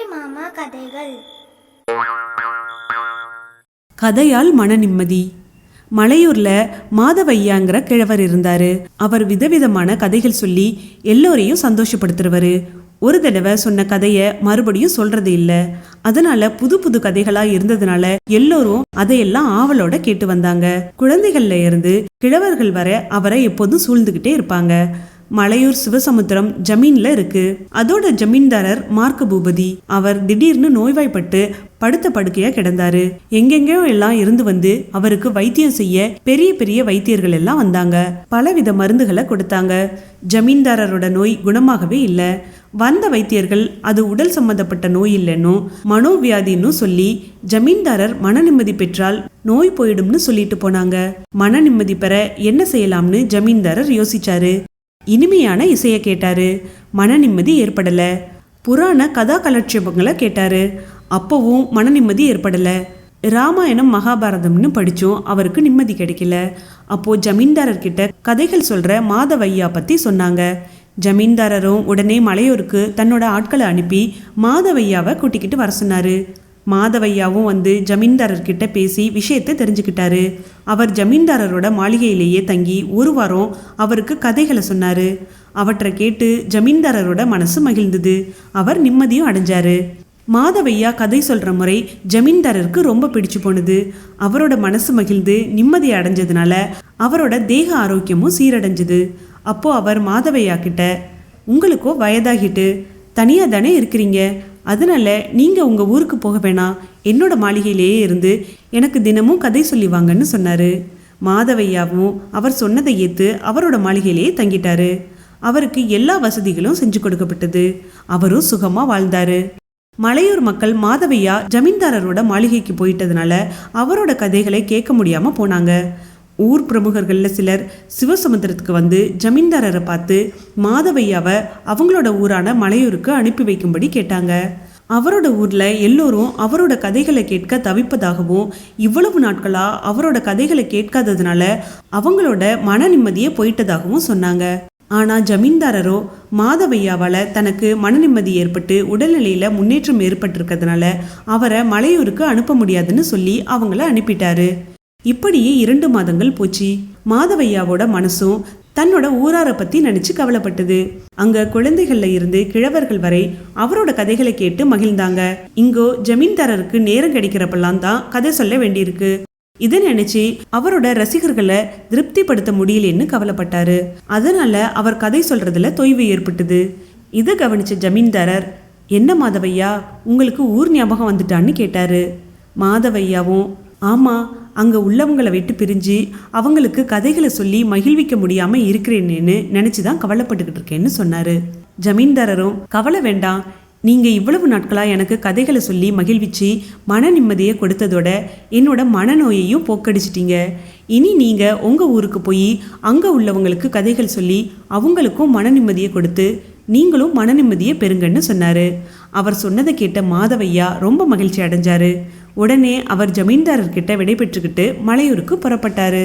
புள்ளி மாமா கதைகள். கதையால் மன நிம்மதி. மலையூர்ல மாதவையாங்கிற கிழவர் இருந்தாரு. அவர் விதவிதமான கதைகள் சொல்லி எல்லோரையும் சந்தோஷப்படுத்துறவரு. ஒரு தடவை சொன்ன கதைய மறுபடியும் சொல்றது இல்ல. அதனால புது புது கதைகளா இருந்ததுனால எல்லோரும் அதையெல்லாம் ஆவலோட கேட்டு வந்தாங்க. குழந்தைகள்ல இருந்து கிழவர்கள் வர அவரை எப்போதும் சூழ்ந்துகிட்டே இருப்பாங்க. மலையூர் சிவசமுத்திரம் ஜமீன்ல இருக்கு. அதோட ஜமீன்தாரர் மார்க்க பூபதி. அவர் திடீர்னு நோய்வாய்ப்பட்டு படுத்த படுக்கையா கிடந்தாரு. எங்கெங்கயோ எல்லாம் இருந்து வந்து அவருக்கு வைத்தியம் செய்ய பெரிய பெரிய வைத்தியர்கள் எல்லாம் வந்தாங்க. பலவித மருந்துகளை கொடுத்தாங்க. ஜமீன்தாரரோட நோய் குணமாகவே இல்லை. வந்த வைத்தியர்கள் அது உடல் சம்பந்தப்பட்ட நோய் இல்லைன்னும் மனோவியாதின்னு சொல்லி ஜமீன்தாரர் மன நிம்மதி பெற்றால் நோய் போயிடும்னு சொல்லிட்டு போனாங்க. மன நிம்மதி பெற என்ன செய்யலாம்னு ஜமீன்தாரர் யோசிச்சாரு. இனிமையான இசையை கேட்டாரு. மன நிம்மதி ஏற்படல. புராண கதா கலட்சேபங்களை கேட்டாரு. அப்பவும் மன நிம்மதி ஏற்படல. ராமாயணம் மகாபாரதம்னு படித்தோம் அவருக்கு நிம்மதி கிடைக்கல. அப்போ ஜமீன்தாரர்கிட்ட கதைகள் சொல்ற மாதவையா பத்தி சொன்னாங்க. ஜமீன்தாரரும் உடனே மலையூருக்கு தன்னோட ஆட்களை அனுப்பி மாதவையாவை கூட்டிக்கிட்டு வர சொன்னாரு. மாதவையாவும் வந்து ஜமீன்தாரர்கிட்ட பேசி விஷயத்தை தெரிஞ்சுக்கிட்டாரு. அவர் ஜமீன்தாரரோட மாளிகையிலேயே தங்கி ஒரு வாரம் அவருக்கு கதைகளை சொன்னாரு. அவற்றை கேட்டு ஜமீன்தாரரோட மனசு மகிழ்ந்தது. அவர் நிம்மதியும் அடைஞ்சாரு. மாதவையா கதை சொல்கிற முறை ஜமீன்தாரருக்கு ரொம்ப பிடிச்சு போனது. அவரோட மனசு மகிழ்ந்து நிம்மதி அடைஞ்சதுனால அவரோட தேக ஆரோக்கியமும் சீரடைஞ்சது. அப்போ அவர் மாதவையா கிட்ட உங்களுக்கோ வயதாகிட்டு தனியாக தானே இருக்கிறீங்க? அதனால நீங்கள் உங்கள் ஊருக்கு போக வேணாம். என்னோட மாளிகையிலேயே இருந்து எனக்கு தினமும் கதை சொல்லி வாங்கன்னு சொன்னாரு. மாதவையாவும் அவர் சொன்னதை ஏற்று அவரோட மாளிகையிலேயே தங்கிட்டாரு. அவருக்கு எல்லா வசதிகளும் செஞ்சு கொடுக்கப்பட்டது. அவரும் சுகமாக வாழ்ந்தாரு. மலையூர் மக்கள் மாதவையா ஜமீன்தாரரோட மாளிகைக்கு போயிட்டதுனால அவரோட கதைகளை கேட்க முடியாமல் போனாங்க. ஊர் பிரமுகர்களில் சிலர் சிவசமுத்திரத்துக்கு வந்து ஜமீன்தாரரை பார்த்து மாதவையாவை அவங்களோட ஊரான மலையூருக்கு அனுப்பி வைக்கும்படி கேட்டாங்க. அவரோட ஊரில் எல்லோரும் அவரோட கதைகளை கேட்க தவிப்பதாகவும் இவ்வளவு நாட்களாக அவரோட கதைகளை கேட்காததுனால அவங்களோட மன நிம்மதியே போயிட்டதாகவும் சொன்னாங்க. ஆனால் ஜமீன்தாரரோ மாதவையாவால் தனக்கு மன நிம்மதி ஏற்பட்டு உடல்நிலையில் முன்னேற்றம் ஏற்பட்டிருக்கிறதுனால அவரை மலையூருக்கு அனுப்ப முடியாதுன்னு சொல்லி அவங்கள அனுப்பிட்டாரு. இப்படியே இரண்டு மாதங்கள் போச்சு. மாதவையாவோட மனசும் தன்னோட ஊராரை பத்தி நினைச்சு கவலைப்பட்டது. அங்க குழந்தைகள்ல இருந்து கிழவர்கள் வரை அவரோட கதைகளை கேட்டு மகிழ்ந்தாங்க. இங்கோ ஜமீன்தாரருக்கு நேரம் கிடைக்கிறப்பெல்லாம் தான் கதை சொல்ல வேண்டியிருக்கு. இதை நினைச்சு அவரோட ரசிகர்களை திருப்திப்படுத்த முடியலன்னு கவலைப்பட்டாரு. அதனால அவர் கதை சொல்றதுல தொய்வு ஏற்பட்டது. இதை கவனிச்ச ஜமீன்தாரர் என்ன மாதவையா உங்களுக்கு ஊர் ஞாபகம் வந்துட்டான்னு கேட்டாரு. மாதவையாவும் ஆமா அங்கே உள்ளவங்களை விட்டு பிரிஞ்சு அவங்களுக்கு கதைகளை சொல்லி மகிழ்விக்க முடியாமல் இருக்கிறேன்னு நினச்சி தான் கவலைப்பட்டுக்கிட்டு இருக்கேன்னு சொன்னார். ஜமீன்தாரரும் கவலை வேண்டாம். நீங்கள் இவ்வளவு நாட்களாக எனக்கு கதைகளை சொல்லி மகிழ்விச்சு மன நிம்மதியை கொடுத்ததோட என்னோட மனநோயையும் போக்கடிச்சிட்டீங்க. இனி நீங்கள் உங்கள் ஊருக்கு போய் அங்கே உள்ளவங்களுக்கு கதைகள் சொல்லி அவங்களுக்கும் மன நிம்மதியை கொடுத்து நீங்களும் மன நிம்மதியை பெறுங்கன்னு சொன்னாரு. அவர் சொன்னதை கேட்ட மாதவையா ரொம்ப மகிழ்ச்சி அடைஞ்சாரு. உடனே அவர் ஜமீன்தாரர்கிட்ட விடை பெற்றுக்கிட்டு மலையூருக்கு புறப்பட்டாரு.